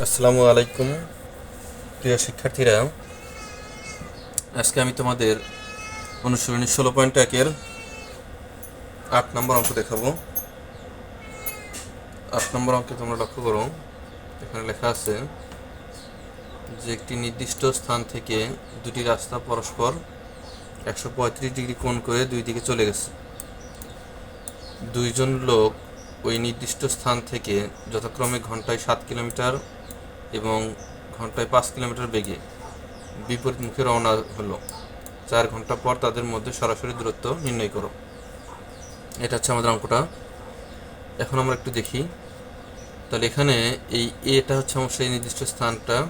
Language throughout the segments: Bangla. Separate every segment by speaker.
Speaker 1: আসসালামু আলাইকুম, প্রিয় শিক্ষার্থীরা। আজকে আমি তোমাদের অনুশীলনী ষোলো পয়েন্ট একের আট নম্বর অঙ্ক দেখাবো। আট নম্বর অঙ্কে তোমরা লক্ষ্য করো, এখানে লেখা আছে যে একটি নির্দিষ্ট স্থান থেকে দুটি রাস্তা পরস্পর একশো পঁয়ত্রিশ ডিগ্রি কোণ করে দুই দিকে চলে গেছে। দুইজন লোক ওই নির্দিষ্ট স্থান থেকে যথাক্রমে ঘন্টায় সাত কিলোমিটার এবং ঘন্টায় পাঁচ কিলোমিটার বেগে বিপরীত মুখে রওনা হলো। চার ঘণ্টা পর তাদের মধ্যে সরাসরি দূরত্ব নির্ণয় করো। এটা হচ্ছে আমাদের অঙ্কটা। এখন আমরা একটু দেখি। তাহলে এখানে এই এটা হচ্ছে আমার সেই নির্দিষ্ট স্থানটা।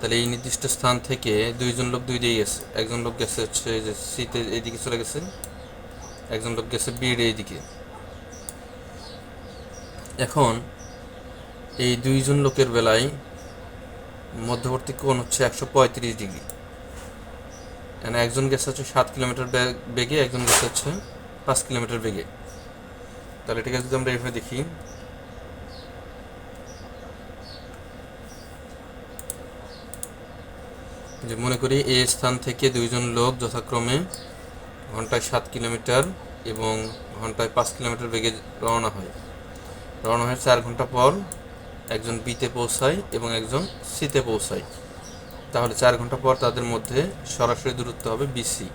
Speaker 1: তাহলে এই নির্দিষ্ট স্থান থেকে দুইজন লোক দুই দিকে গেছে। একজন লোক গেছে হচ্ছে যে সিতে এইদিকে চলে গেছে। একজন লোক গেছে বিড় এইদিকে। এখন এই দুইজন লোকের বেলায় মধ্যবর্তী কোণ হচ্ছে একশো পঁয়ত্রিশ ডিগ্রি। মানে একজন গেছে হচ্ছে সাত কিলোমিটার বেগে, একজন গেছে হচ্ছে পাঁচ কিলোমিটার বেগে। তাহলে এটাকে যদি আমরা এইভাবে দেখি, যে মনে করি এই স্থান থেকে দুইজন লোক যথাক্রমে ঘন্টায় সাত কিলোমিটার এবং ঘন্টায় পাঁচ কিলোমিটার বেগে রওনা হয়। রওনা হয়ে চার ঘণ্টা পর একজন বিতে পৌঁছায় এবং একজন সিতে পৌঁছায়। তাহলে চার ঘণ্টা পর তাদের মধ্যে সরাসরি দূরত্ব হবে বিসি।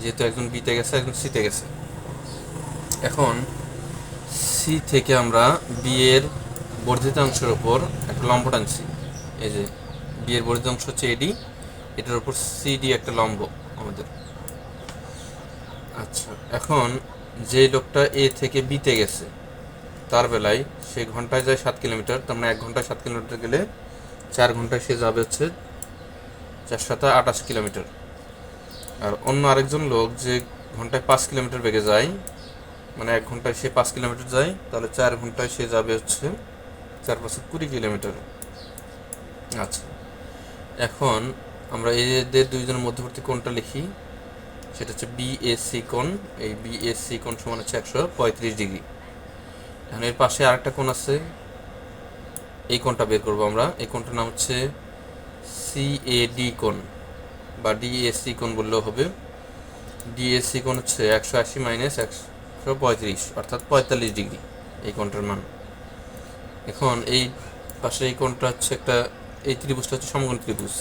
Speaker 1: যেহেতু একজন বিতে গেছে, একজন সিতে গেছে। এখন সি থেকে আমরা বি এর বর্ধিত অংশের ওপর একটা লম্ব টানছি। এই যে বি এর বর্ধিত অংশ হচ্ছে এডি, এটার উপর সিডি একটা লম্ব আমাদের। আচ্ছা এখন যে লোকটা এ থেকে বিতে গেছে তার বেলায় সে ঘন্টায় যায় সাত কিলোমিটার, তার মানে এক ঘন্টায় সাত কিলোমিটার গেলে চার ঘন্টায় সে যাবে হচ্ছে চার সাথে আঠাশ কিলোমিটার। আর অন্য আরেকজন লোক যে ঘন্টায় পাঁচ কিলোমিটার বেগে যায় মানে এক ঘন্টায় সে পাঁচ কিলোমিটার যায়, তাহলে চার ঘন্টায় সে যাবে হচ্ছে চার পাঁচশো কুড়ি কিলোমিটার। আচ্ছা এখন আমরা এদের দুইজনের মধ্যবর্তী কোণটা লিখি। সেটা হচ্ছে বিএসসি কোণ, এই বিএসসি কোণ সমান হচ্ছে একশো পঁয়ত্রিশ ডিগ্রি। এখন এর পাশে আরেকটা কোণ আছে। এই কোণটা বের করব আমরা। এই কোণটার নাম হচ্ছে সিএডি কোণ বা ডিএসসি কোণ বললেও হবে। ডিএসসি কোণ হচ্ছে একশো আশি মাইনাস একশো পঁয়ত্রিশ, অর্থাৎ পঁয়তাল্লিশ ডিগ্রি এই কোণটার মান। এখন এই পাশে এই কোণটা হচ্ছে একটা, এই ত্রিভুজটা হচ্ছে সমকোণী ত্রিভুজ।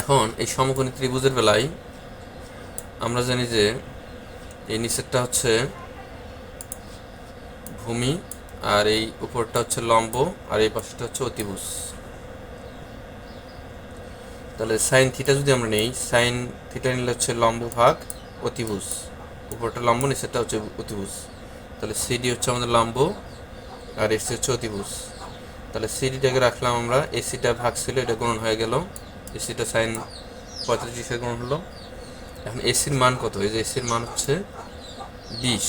Speaker 1: এখন এই সমকোণী ত্রিভুজের বেলায় আমরা জানি যে এই নিচেরটা হচ্ছে ভূমি, আর এই উপরটা হচ্ছে লম্ব, আর এই পাশেটা হচ্ছে অতিভুজ। তাহলে সাইন থিটা যদি আমরা নেই সাইন থিটা নিলে হচ্ছে লম্ব ভাগ অতিভুজ। উপরটা লম্ব, নিচেরটা হচ্ছে অতিভুজ। তাহলে সিডি হচ্ছে আমাদের লম্ব, আর এসি হচ্ছে অতিভুজ। তাহলে সিডিটাকে রাখলাম আমরা এসিটা ভাগ ছিল, এটা গুণন হয়ে গেল। এসিটা সাইন পঁয়তাল্লিশ ডিগ্রি গুণন হলো। এখন এসির মান কত? এই যে এসির মান হচ্ছে বিশ।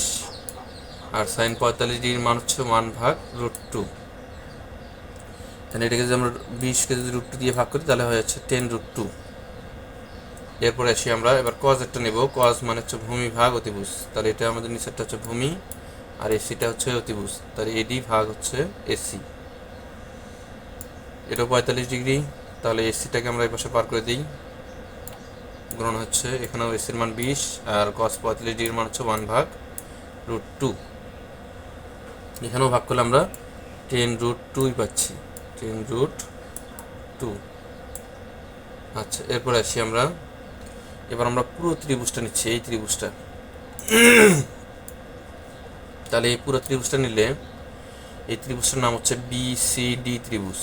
Speaker 1: আর সাইন পঁয়তাল্লিশ ডিগ্রির মান হচ্ছে ওয়ান ভাগ রুট টু তাহলে এটাকে যদি আমরা বিশকে যদি রুট টু দিয়ে ভাগ করি, তাহলে হয়ে যাচ্ছে টেন রুট টু এরপরে আসি আমরা, এবার কজ একটা নেব। কজ মানে হচ্ছে ভূমি ভাগ অতিভুজ। তাহলে এটা আমাদের নিচেরটা হচ্ছে ভূমি, আর এসিটা হচ্ছে অতিভুজ। তাহলে এডি ভাগ হচ্ছে এসি এটা পঁয়তাল্লিশ ডিগ্রি। তাহলে এসিটাকে আমরা এই পাশে পার করে দিই। গ্রহণ হচ্ছে। এখানেও এসির মান বিশ, আর কস পঁয়তাল্লিশ ডিগ্রির মান হচ্ছে ওয়ান ভাগ রুট টু এখানেও ভাগ করলে আমরা টেন রুট টুই পাচ্ছি। টেন রুট টু আচ্ছা এরপর আসি আমরা। এবার আমরা পুরো ত্রিভুজটা নিচ্ছি, এই ত্রিভুজটা। তাহলে এই পুরো ত্রিভুজটা নিলে এই ত্রিভুজটার নাম হচ্ছে বিসিডি ত্রিভুজ।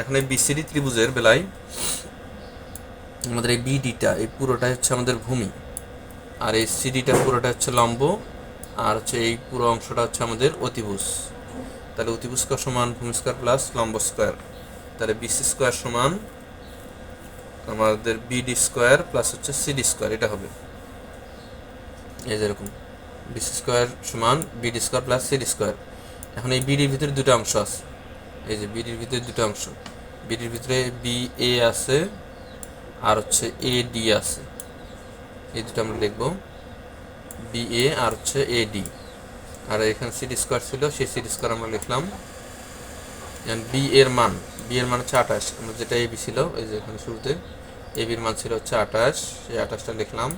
Speaker 1: এখন এই বিসিডি ত্রিভুজের বেলায় আমাদের এই বিডিটা, এই পুরোটাই হচ্ছে আমাদের ভূমি। আর এই সিডিটা পুরোটা হচ্ছে লম্ব, আর হচ্ছে এই পুরো অংশটা হচ্ছে আমাদের অতিভুজ। তাহলে অতিভুজ স্কোয়ার সমান ভূমি স্কোয়ার প্লাস লম্ব স্কোয়ার। তাহলে বিসি স্কোয়ার সমান আমাদের বিডি স্কোয়ার প্লাস হচ্ছে সিডি স্কোয়ার, এটা হবে। এই যেরকম বিসি স্কোয়ার সমান BD square plus CD square. এখন এই বিডির ভিতরে দুটো অংশ আছে। এই যে বিডির ভিতরে দুটো অংশ। বিডির ভিতরে বি এ আছে আর হচ্ছে এ ডি আছে। এই দুটো আমরা লিখব। বি এ আর হচ্ছে এ ডি আর এখানে সিটি স্কোয়ার ছিল, সেই সিটি স্কোয়ার আমরা লিখলাম। বি এর মান বি এর মান হচ্ছে আঠাশ। আমরা যেটা এ বি ছিল, এই যে এখানে শুরুতে এ বির মান ছিল হচ্ছে আঠাশ। সেই আঠাশটা লিখলাম।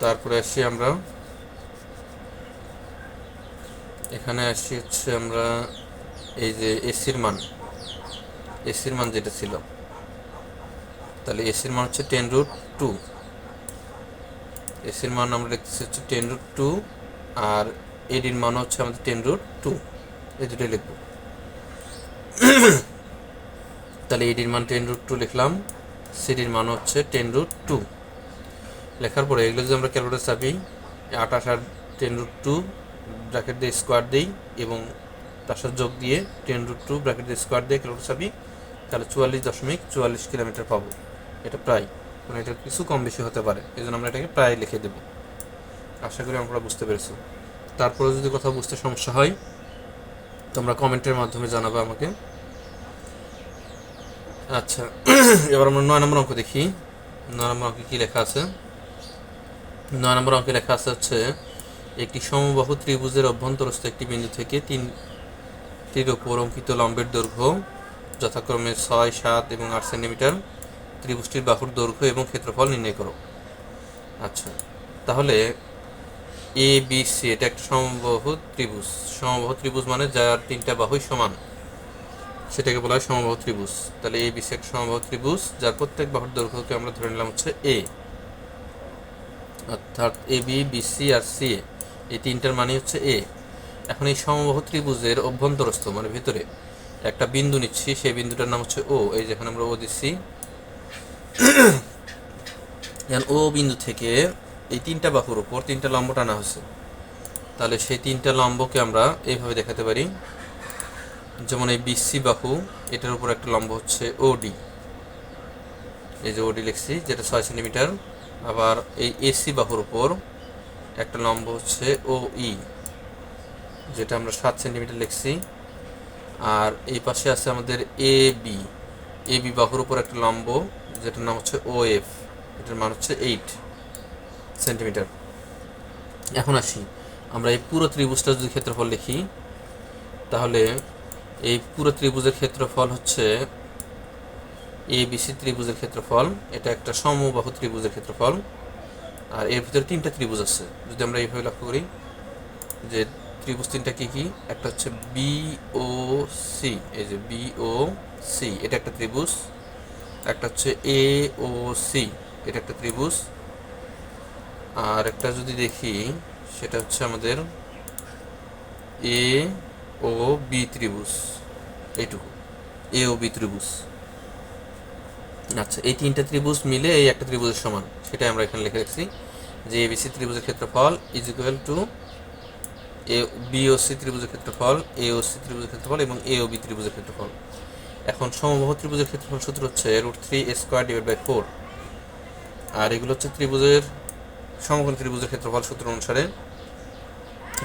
Speaker 1: তারপরে আসছি আমরা। এখানে আসছি হচ্ছে আমরা এই যে এসির মান। এসির মান যেটা ছিল। তাহলে এসির মান হচ্ছে টেন রুট টু এসির মান আমরা লিখতেছি হচ্ছে টেন রুট টু আর এডির মান হচ্ছে আমাদের টেন রুট টু এই দুটোই লিখব। তাহলে এডির মান টেন রুট টু লিখলাম সিডির মান হচ্ছে টেন রুট টু লেখার পরে এগুলো যদি আমরা ক্যালকুলেটার চাপি আঠাশ আর টেন রুট টু ব্র্যাকেট দিয়ে স্কোয়ার দিই এবং তার সাথে যোগ দিয়ে টেন রুট টু ব্র্যাকেট দিয়ে স্কোয়ার দিয়ে ক্যালকুলেটার চাপি, তাহলে চুয়াল্লিশ দশমিক চুয়াল্লিশ কিলোমিটার পাবো। এটা প্রায় মানে এটা কিছু কম বেশি হতে পারে এই জন্য আমরা এটাকে প্রায় লিখে দেবো। আশা করি আমরা বুঝতে পেরেছি। তারপরে যদি কোথাও বুঝতে সমস্যা হয়, তোমরা কমেন্টের মাধ্যমে জানাবে আমাকে। আচ্ছা এবার আমরা নয় নম্বর অঙ্ক দেখি। নয় নম্বর অঙ্কে কী লেখা আছে? নয় নম্বর অঙ্কে লেখা আছে হচ্ছে, একটি সমবাহু ত্রিভুজের অভ্যন্তরস্থ একটি বিন্দু থেকে তিনটির ওপর অঙ্কিত লম্বের দৈর্ঘ্য যথাক্রমে ছয়, সাত এবং আট সেন্টিমিটার। ত্রিভুজটির বাহুর দৈর্ঘ্য এবং ক্ষেত্রফল নির্ণয় করো। আচ্ছা তাহলে এ বি সি এটা একটা সমবাহু ত্রিভুজ। সমবাহু ত্রিভুজ মানে যার তিনটা বাহুই সমান, সেটাকে বলা হয় সমবাহু ত্রিভুজ। তাহলে এ বি সি একটা সমবাহু ত্রিভুজ, যার প্রত্যেক বাহুর দৈর্ঘ্যকে আমরা ধরে নিলাম হচ্ছে এ অর্থাৎ এ বি বি সি আর সি এ, এই তিনটার মানে হচ্ছে এ এখন এই সমবাহু ত্রিভুজের অভ্যন্তরস্থ মানে ভিতরে, একটা বিন্দু নিচ্ছি, সেই বিন্দুটার নাম হচ্ছে ও এই যেখানে আমরা ও দিচ্ছি ও বিন্দু থেকে এই তিনটা বাহুর উপর তিনটা লম্ব টানা হয়েছে। তাহলে সেই তিনটা লম্বকে আমরা এইভাবে দেখাতে পারি। যেমন এই বিসি বাহু, এটার উপর একটা লম্ব হচ্ছে ওডি। এই যে ওডি লিখছি, যেটা ছয় সেন্টিমিটার। আবার এই এসি বাহুর উপর একটা লম্ব হচ্ছে ও ই যেটা আমরা সাত সেন্টিমিটার লিখছি। আর এই পাশে আছে আমাদের এ বি। এ বি বাহুর উপর একটা লম্ব যেটার নাম হচ্ছে ও এফ এটার মান হচ্ছে এইট সেন্টিমিটার এখন আসি, আমরা এই পুরো ত্রিভুজটা যদি ক্ষেত্রফল লিখি, তাহলে এই পুরো ত্রিভুজের ক্ষেত্রফল হচ্ছে এ বিসি ত্রিভুজের ক্ষেত্রফল, এটা একটা সমবাহু ত্রিভুজের ক্ষেত্রফল, আর এর ভিতরে তিনটা ত্রিভুজ আছে। যদি আমরা এইভাবে লক্ষ্য করি, যে ত্রিভুজ তিনটা কী কী? একটা হচ্ছে বি ও সি এই যে বি ও সি এটা একটা ত্রিভুজ। একটা হচ্ছে এ ও সি এটা একটা ত্রিভুজ। আর একটা যদি দেখি, সেটা হচ্ছে আমাদের এ ও বি ত্রিভুজ। এইটুকু। এ ও বি ত্রিভুজ। আচ্ছা এই তিনটা ত্রিভুজ মিলে এই একটা ত্রিভুজের সমান। সেটাই আমরা এখানে লিখে রাখছি। যে এবিসি ত্রিভুজের ক্ষেত্রফল is equal to A B O BOC ত্রিভুজের ক্ষেত্রফল এ ও সি ত্রিভুজের ক্ষেত্রফল এবং এ ও বি ত্রিভুজের ক্ষেত্রফল। এখন সমবাহু ত্রিভুজের ক্ষেত্রফল সূত্র হচ্ছে root three square divide by four আর এগুলো হচ্ছে ত্রিভুজের সমকোণ ত্রিভুজের ক্ষেত্রফল সূত্র অনুসারে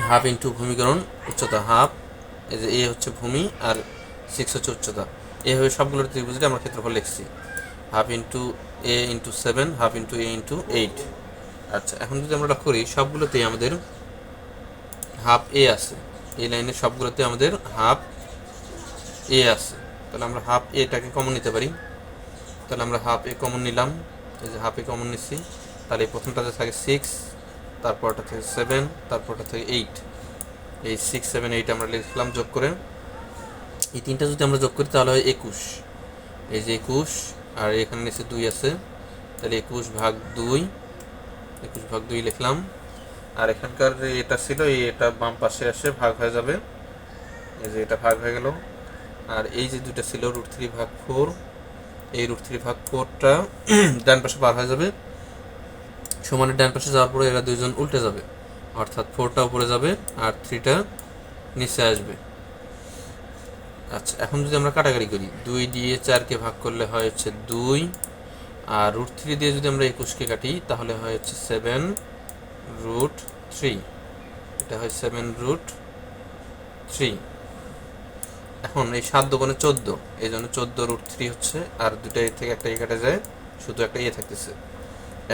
Speaker 1: হাফ ইন্টু ভূমিকরণ উচ্চতা হাফ এই যে এ হচ্ছে ভূমি আর সিক্স হচ্ছে উচ্চতা। এভাবে সবগুলোর ত্রিভুজে আমরা ক্ষেত্রফল লিখছি। Half into A into seven half into A into eight আচ্ছা এখন যদি আমরা করি, সবগুলোতেই আমাদের হাফ এ আছে। এই লাইনের সবগুলোতে আমাদের হাফ এ আছে। তাহলে আমরা হাফ এটাকে কমন নিতে পারি। তাহলে আমরা হাফ এ কমন নিলাম। এই যে হাফ এ কমন নিচ্ছি। তাহলে এই প্রথমটাতে থাকে সিক্স তারপরটা থেকে সেভেন তারপরটা থেকে এইট এই সিক্স সেভেন এইট আমরা লিখলাম যোগ করে। এই তিনটা যদি আমরা যোগ করি তাহলে হয় একুশ। এই যে একুশ, আর এখানে নিচে দুই আছে। তাহলে একুশ ভাগ দুই, একুশ ভাগ দুই লিখলাম। আর এখানকার যে এটা ছিল, এই এটা বাম পাশে আসে ভাগ হয়ে যাবে। এই যে এটা ভাগ হয়ে গেল। আর এই যে দুটো ছিল রুট থ্রি ভাগ ফোর এই রুট থ্রি ভাগ ফোরটা ডান পাশে পার হয়ে যাবে। সমানের ডান পাশে যাওয়ার পরে এরা দুইজন উল্টে যাবে। অর্থাৎ ফোরটা উপরে যাবে আর থ্রিটা নিচে আসবে। আচ্ছা এখন যদি আমরা কাটাকাটি করি, দুই দিয়ে চারকে ভাগ করলে হয় হচ্ছে দুই, আর রুট থ্রি দিয়ে যদি আমরা একুশকে কাটি, তাহলে হয় হচ্ছে সেভেন রুট থ্রি এটা হয় সেভেন রুট থ্রি এখন এই সাত দোকানে চোদ্দ, এই জন্য চোদ্দ রুট থ্রি হচ্ছে, আর দুটা থেকে একটা কাটা যায়, শুধু একটা ইয়ে থাকতেছে।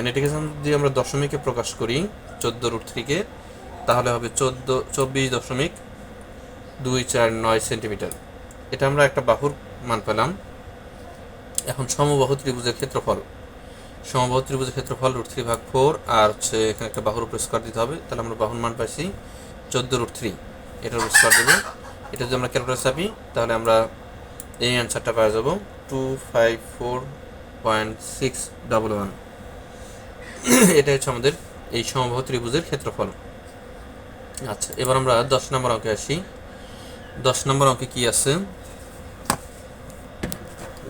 Speaker 1: এটাকে যদি আমরা দশমিকে প্রকাশ করি, চোদ্দ রুট থ্রিকে তাহলে হবে চোদ্দ, চব্বিশ দশমিক দুই চার নয় সেন্টিমিটার। এটা আমরা একটা বাহুর মান পেলাম। এখন সমবাহু ত্রিভুজের ক্ষেত্রফল। সমবাহু ত্রিভুজের ক্ষেত্রফল রুট থ্রি ভাগ ফোর আর হচ্ছে এখানে একটা বাহুর উপর স্কোয়ার দিতে হবে। তাহলে আমরা বাহুর মান পাইছি চোদ্দ রুট থ্রি এটার উপর স্কোয়ার দেবো এটা যদি আমরা ক্যালকুলেটার চাপি, তাহলে আমরা এই অ্যান্সারটা পাওয়া যাব। Two five four six double one এটা হচ্ছে আমাদের এই সমবাহু ত্রিভুজের ক্ষেত্রফল। আচ্ছা এবার আমরা দশ নম্বর অঙ্কে আসি। দশ নম্বর অঙ্কে কি আছে?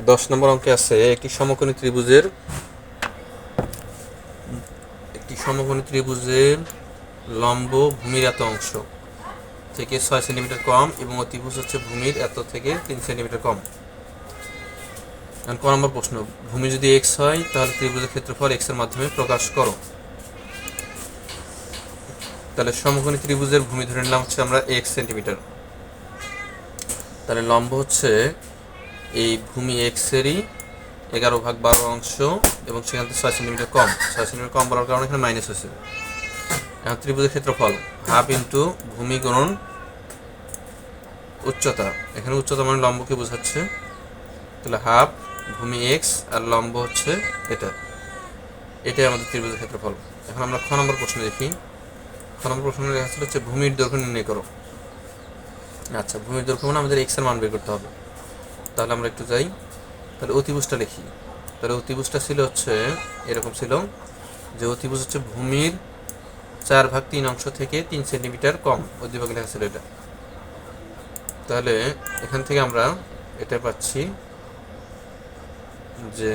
Speaker 1: দশ নম্বর অঙ্কে আছে একটি সমকোণী ত্রিভুজের, একটি সমকোণী ত্রিভুজের লম্ব ভূমির এত অংশ। থেকে ছয় সেন্টিমিটার কম এবং অতিভুজ হচ্ছে ভূমির এত থেকে তিন সেন্টিমিটার কম। ক নম্বর প্রশ্ন, ভূমি যদি এক্স হয়, তাহলে ত্রিভুজের ক্ষেত্রফল এক্সের মাধ্যমে প্রকাশ করো। তাহলে সমকোণী ত্রিভুজের ভূমি ধরে নিলাম হচ্ছে আমরা এক্স সেন্টিমিটার। তাহলে লম্ব হচ্ছে এই ভূমি এক্স এরই এগারো ভাগ বারো অংশ এবং সেখান থেকে ছয় সেন্টিমিটার কম। ছয় সেন্টিমিটার কম বলার কারণে এখানে মাইনাস হয়েছে। এখন ত্রিভুজের ক্ষেত্রফল হাফ ইন্টু ভূমি গুণন উচ্চতা। এখানে উচ্চতা মানে লম্বকে বোঝাচ্ছে। তাহলে হাফ ভূমি এক্স আর লম্ব হচ্ছে এটা। এটাই আমাদের ত্রিভুজের ক্ষেত্রফল। এখন আমরা খ নম্বর প্রশ্ন দেখি। খ নম্বর প্রশ্ন লেখা ছিল হচ্ছে ভূমির দৈর্ঘ্য নির্ণয় করো। আচ্ছা ভূমির দৈর্ঘ্য মানে আমাদের এক্সের মান বের করতে হবে। তাহলে আমরা একটু যাই। তাহলে অতিভুজটা লিখি। তাহলে অতিভুজটা ছিল হচ্ছে, এরকম ছিল যে অতিভুজ হচ্ছে ভূমির চার ভাগ তিন অংশ থেকে তিন সেন্টিমিটার কম। অধিভাগে লেখা ছিল এটা। তাহলে এখান থেকে আমরা এটা পাচ্ছি যে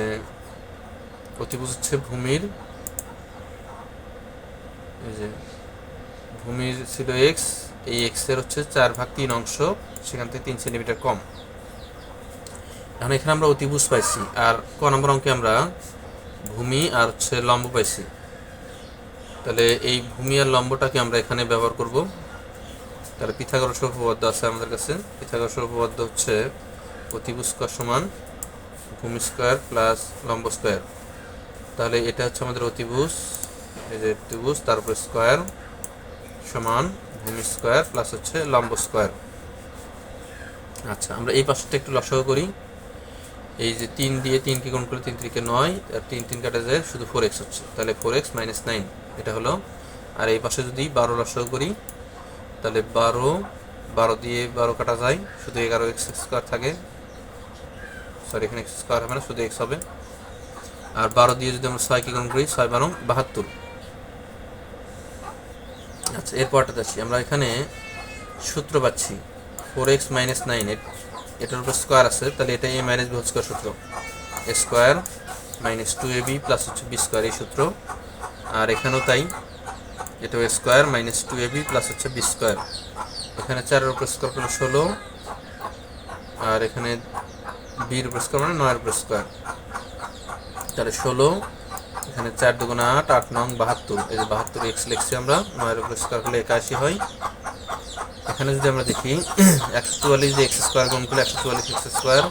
Speaker 1: অতিভুজ হচ্ছে ভূমির যে ভূমির ছিল এক্স এই এক্সের হচ্ছে চার ভাগ তিন অংশ, সেখান থেকে তিন সেন্টিমিটার কম। এখন এখানে আমরা অতিভুজ পাইছি, আর ক নম্বর অঙ্কে আমরা ভূমি আর হচ্ছে লম্ব পাইছি। তাহলে এই ভূমি আর লম্বটাকে আমরা এখানে ব্যবহার করব। তাহলে পিথাগোরাস উপপাদ্য আছে আমাদের কাছে। পিথাগোরাস উপপাদ্য হচ্ছে অতিভুজ স্কয়ার সমান ভূমি স্কয়ার প্লাস লম্ব স্কয়ার। তাহলে এটা হচ্ছে আমাদের অতিভুজ, এই যে অতিভুজ তারপর স্কয়ার সমান ভূমি স্কয়ার প্লাস হচ্ছে লম্ব স্কয়ার। আচ্ছা আমরা এই পাশটা একটু লসাগু করি। এই যে তিন দিয়ে তিনকে গুণ করলে তিন তিনকে নয়, আর তিন তিন কাটা যায় শুধু ফোর এক্স হচ্ছে। তাহলে ফোর এক্স মাইনাস নাইন এটা হলো। আর এই পাশে যদি বারো লসাগু করি তাহলে বারো বারো দিয়ে বারো কাটা যায়, শুধু এগারো এক্স স্কোয়ার থাকে। সরি এখানে এক্স স্কোয়ার হবে না, শুধু এক্স হবে। আর বারো দিয়ে যদি আমরা ছয়কে গুণ করি, ছয় বারো, বাহাত্তর। আচ্ছা এরপরটাতে আসি আমরা এখানে সূত্র পাচ্ছি। ফোর এক্স মাইনাস নাইন এট এটার উপর স্কোয়ার আছে, তাহলে এটা এ মাইনাস বি স্কোয়ার সূত্র। A square minus two A B plus হচ্ছে বি স্কোয়ার এই সূত্র। আর এখানেও তাই। এটা square minus two A B plus হচ্ছে বি স্কোয়ার এখানে চারের উপর স্কোয়ার করলে ষোলো, আর এখানে বির উপর স্কোয়ার মানে নয়ের উপর স্কোয়ার তাহলে ষোলো, এখানে চার দুগুণ আট আট নং বাহাত্তর। এই যে বাহাত্তর এক্স লিখছি আমরা, নয়ের উপর স্কোয়ার করলে একাশি হয়। এখানে যদি আমরা দেখি, একশো চুয়াল্লিশ দিয়ে এক্স স্কোয়ার গুণ করলে একশো চুয়াল্লিশ এক্স স্কোয়ার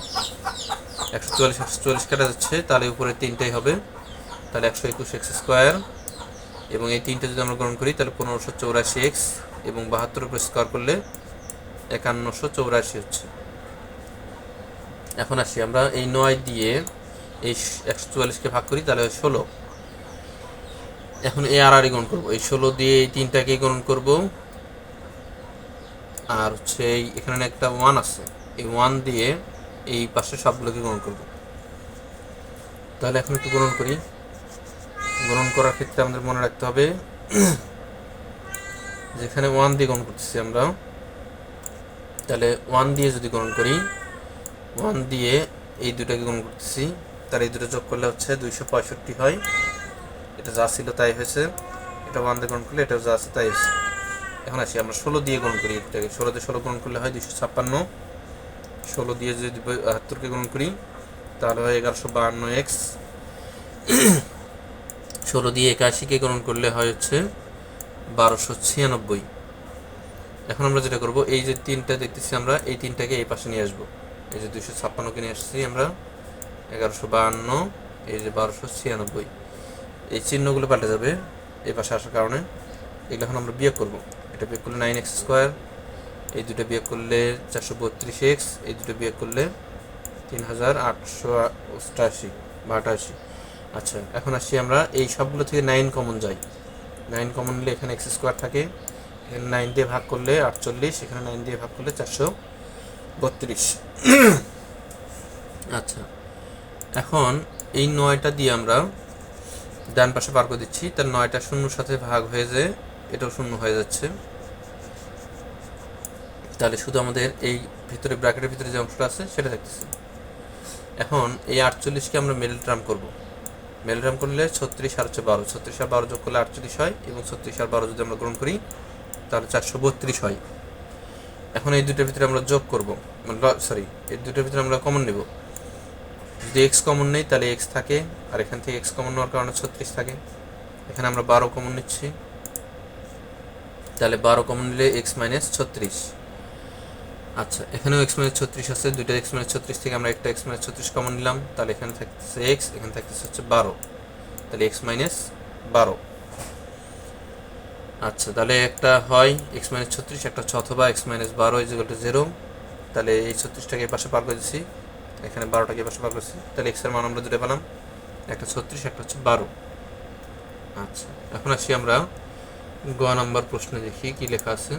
Speaker 1: একশো চুয়াল্লিশ একশো চুয়াল্লিশ কাটা যাচ্ছে, তাহলে উপরে তিনটাই হবে। তাহলে একশো একুশ এক্স স্কোয়ার এবং এই তিনটে যদি আমরা গ্রহণ করি, তাহলে পনেরোশো চৌরাশি এক্স এবং বাহাত্তর উপর স্কোয়ার করলে একান্নশো চৌরাশি হচ্ছে। এখন আসি, আমরা এই নয় দিয়ে এই একশো চুয়াল্লিশকে ভাগ করি, তাহলে ষোলো। এখন এ আর আর গ্রহণ করব। এই ষোলো দিয়ে এই তিনটাকে গ্রহণ করব। আর হচ্ছে এখানে একটা ওয়ান আছে, এই ওয়ান দিয়ে এই পাশে সবগুলোকে গ্রহণ করব। তাহলে এখন একটু গ্রহণ করি। গ্রহণ করার ক্ষেত্রে আমাদের মনে রাখতে হবে, যেখানে ওয়ান দিয়ে গ্রহণ করতেছি আমরা, তাহলে ওয়ান দিয়ে যদি গ্রহণ করি ওয়ান দিয়ে এই দুটাকে গ্রহণ করতেছি তার এই দুটো যোগ করলে হচ্ছে দুইশো পঁয়ষট্টি হয়। এটা যা ছিল তাই হয়েছে। এটা ওয়ান দিয়ে গ্রহণ করলে এটা যা আছে তাই হয়েছে। এখন আসি, আমরা ষোলো দিয়ে গুণ করি এটাকে। ষোলো দিয়ে ষোলো গুণ করলে হয় দুশো ছাপ্পান্ন। ষোলো দিয়ে যদি বাহাত্তরকে গুণ করি, তাহলে হয় এগারোশো বাহান্ন এক্স ষোলো দিয়ে একাশিকে গ্রহণ করলে হয় হচ্ছে বারোশো ছিয়ানব্বই। এখন আমরা যেটা করব, এই যে তিনটা দেখতেছি আমরা, এই তিনটাকে এই পাশে নিয়ে আসব। এই যে দুশো ছাপ্পান্নকে নিয়ে আসছি আমরা, এগারোশো বাহান্ন, এই যে বারোশো ছিয়ানব্বই। এই চিহ্নগুলো পাল্টে যাবে এই পাশে আসার কারণে। এগুলো এখন আমরা বিয়োগ করব। এটা বিয়োগ করলে নাইন এক্স স্কোয়ার, এই দুটো বিয়োগ করলে চারশো বত্রিশ এক্স, এই দুটো বিয়োগ করলে তিন হাজার আটশো অষ্টাশি বা আটাশি আচ্ছা। এখন আসছি আমরা, এই সবগুলো থেকে নাইন কমন যাই নাইন কমন নিলে এখানে এক্স স্কোয়ার থাকে, এখানে নাইন দিয়ে ভাগ করলে আটচল্লিশ, এখানে নাইন দিয়ে ভাগ করলে চারশো বত্রিশ। আচ্ছা এখন এই নয়টা দিয়ে আমরা ডান পাশে পার করে দিচ্ছি তার নয়টা শূন্যর সাথে ভাগ হয়ে যে এটাও শূন্য হয়ে যাচ্ছে। তাহলে শুধু আমাদের এই ভিতরে ব্র্যাকেটের ভিতরে যে অংশটা আছে, সেটা দেখতেছি। এখন এই আটচল্লিশকে আমরা মেল ট্রাম করব। মেল করলে ছত্রিশ আর হচ্ছে বারো। ছত্রিশ আর বারো যোগ করলে আটচল্লিশ হয় এবং ছত্রিশ আর বারো যদি আমরা গ্রহণ করি, তাহলে চারশো বত্রিশ হয়। এখন এই দুটোর ভিতরে আমরা যোগ করব। সরি এই দুটোর ভিতরে আমরা কমন নেব। যদি এক্স কমন নেই, তাহলে এক্স থাকে, আর এখান থেকে এক্স কমন নেওয়ার কারণে ছত্রিশ থাকে। এখানে আমরা বারো কমন নিচ্ছি। তাহলে বারো কমন নিলে এক্স মাইনাস ছত্রিশ। আচ্ছা এখানেও এক্স মাইনাস ছত্রিশ আছে দুইটা এক্স মাইনাস ছত্রিশ থেকে আমরা একটা এক্স মাইনাস ছত্রিশ কমন নিলাম, তাহলে এখানে থাকতেছে এক্স এখানে থাকতেছে হচ্ছে বারো। তাহলে এক্স মাইনাস বারো। আচ্ছা তাহলে একটা হয় এক্স মাইনাস ছত্রিশ, একটা হচ্ছে অথবা এক্স মাইনাস বারো ইজ টু জিরো তাহলে এই ছত্রিশটাকে পাশে পার করে এখানে বারোটাকে পাশে পার করছি, তাহলে এক্সের মান আমরা দুটো পেলাম, একটা ছত্রিশ, একটা হচ্ছে বারো। আচ্ছা এখন আসি আমরা গ নাম্বার প্রশ্নে দেখি, কি লেখা আছে?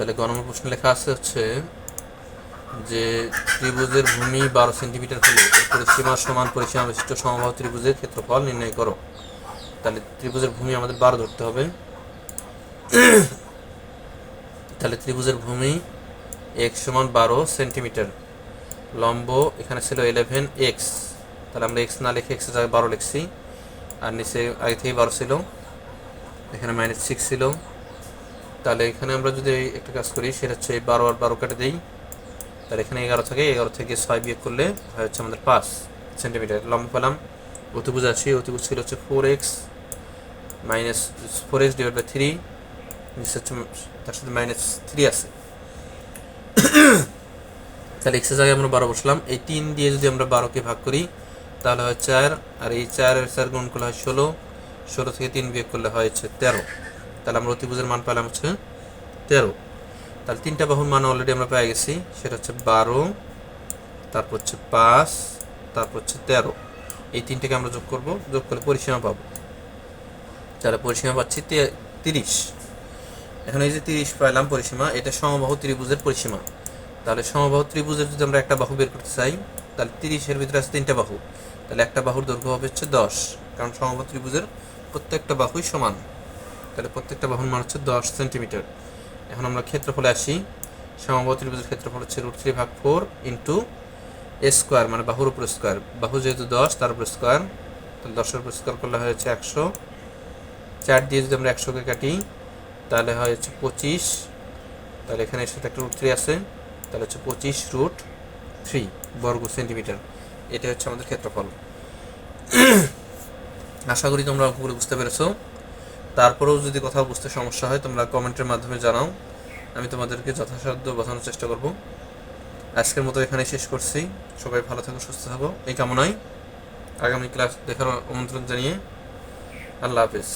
Speaker 1: তাহলে গ নম্বর প্রশ্নে লেখা আছে হচ্ছে যে ত্রিভুজের ভূমি বারো সেন্টিমিটার হলে পরিসীমা সমান পরিসীমা বিশিষ্ট সমবাহু ত্রিভুজের ক্ষেত্রফল নির্ণয় করো। তাহলে ত্রিভুজের ভূমি আমাদের বারো ধরতে হবে। তাহলে ত্রিভুজের ভূমি এক্স সমান বারো সেন্টিমিটার। লম্ব এখানে ছিল ইলেভেন এক্স তাহলে আমরা এক্স না লিখে এক্সের জায়গায় বারো লিখছি। আর নিচে আগে থেকে বারো ছিল। এখানে মাইনাস সিক্স ছিল। তাহলে এখানে আমরা যদি একটা কাজ করি, সেটা হচ্ছে বারো আর বারো কেটে দিই। তাহলে এখানে এগারো থাকে, এগারো থেকে ছয় বিয়োগ করলে হয় হচ্ছে আমাদের পাঁচ সেন্টিমিটার। লম্ব পেলাম, অতিভুজ আছে, অতিভুজ ছিল হচ্ছে four x minus four x divide by three হচ্ছে তার সাথে মাইনাস থ্রি আছে। তাহলে এক্সের জায়গায় আমরা বারো বসলাম। এই তিন দিয়ে যদি আমরা বারোকে ভাগ করি, তাহলে হয় চার, আর এই চারের চার গুণ করলে হয় ষোলো। ষোলো থেকে তিন বিয়োগ করলে হয় হচ্ছে তেরো। তাহলে আমরা অতিভুজের মান পেলাম হচ্ছে তেরো। তাহলে তিনটা বাহুর মান অলরেডি আমরা পেয়ে গেছি, সেটা হচ্ছে বারো, তারপর হচ্ছে পাঁচ, তারপর হচ্ছে তেরো। এই তিনটাকে আমরা যোগ করব, যোগ করলে পরিসীমা পাবো। তাহলে পরিসীমা পাচ্ছি তিরিশ। এখন এই যে তিরিশ পাইলাম পরিসীমা, এটা সমবাহু ত্রিভুজের পরিসীমা। তাহলে সমবাহু ত্রিভুজের যদি আমরা একটা বাহু বের করতে চাই, তাহলে তিরিশের ভিতরে আছে তিনটা বাহু। তাহলে একটা বাহুর দৈর্ঘ্য হবে হচ্ছে দশ, কারণ সমবাহু ত্রিভুজের প্রত্যেকটা বাহুই সমান। তাহলে প্রত্যেকটা বাহুর মান হচ্ছে দশ সেন্টিমিটার। এখন আমরা ক্ষেত্রফলে আসি। সমবাহু ত্রিভুজের ক্ষেত্রফল হচ্ছে রুট থ্রি ভাগ ফোর ইন্টু স্কোয়ার মানে বাহুর উপর স্কোয়ার। বাহু যেহেতু দশ, তার উপর স্কোয়ার। তাহলে দশের উপর স্কোয়ার করলে হয় হচ্ছে একশো। চার দিয়ে যদি আমরা একশোকে কাটি, তাহলে হয় হচ্ছে পঁচিশ। তাহলে এখানে সাথে একটা রুট থ্রি আছে। তাহলে হচ্ছে পঁচিশ রুট থ্রি বর্গ সেন্টিমিটার। এটা হচ্ছে আমাদের ক্ষেত্রফল। আশা করি তোমরা বুঝতে পেরেছ। তারপরেও যদি কোথাও বুঝতে সমস্যা হয়, তোমরা কমেন্টের মাধ্যমে জানাও। আমি তোমাদেরকে যথাসাধ্য বোঝানোর চেষ্টা করব। আজকের মতো এখানে শেষ করছি। সবাই ভালো থাকো, সুস্থ থাকো। এই কামনায় আগামী ক্লাস দেখার আমন্ত্রণ জানিয়ে আল্লাহ হাফিজ।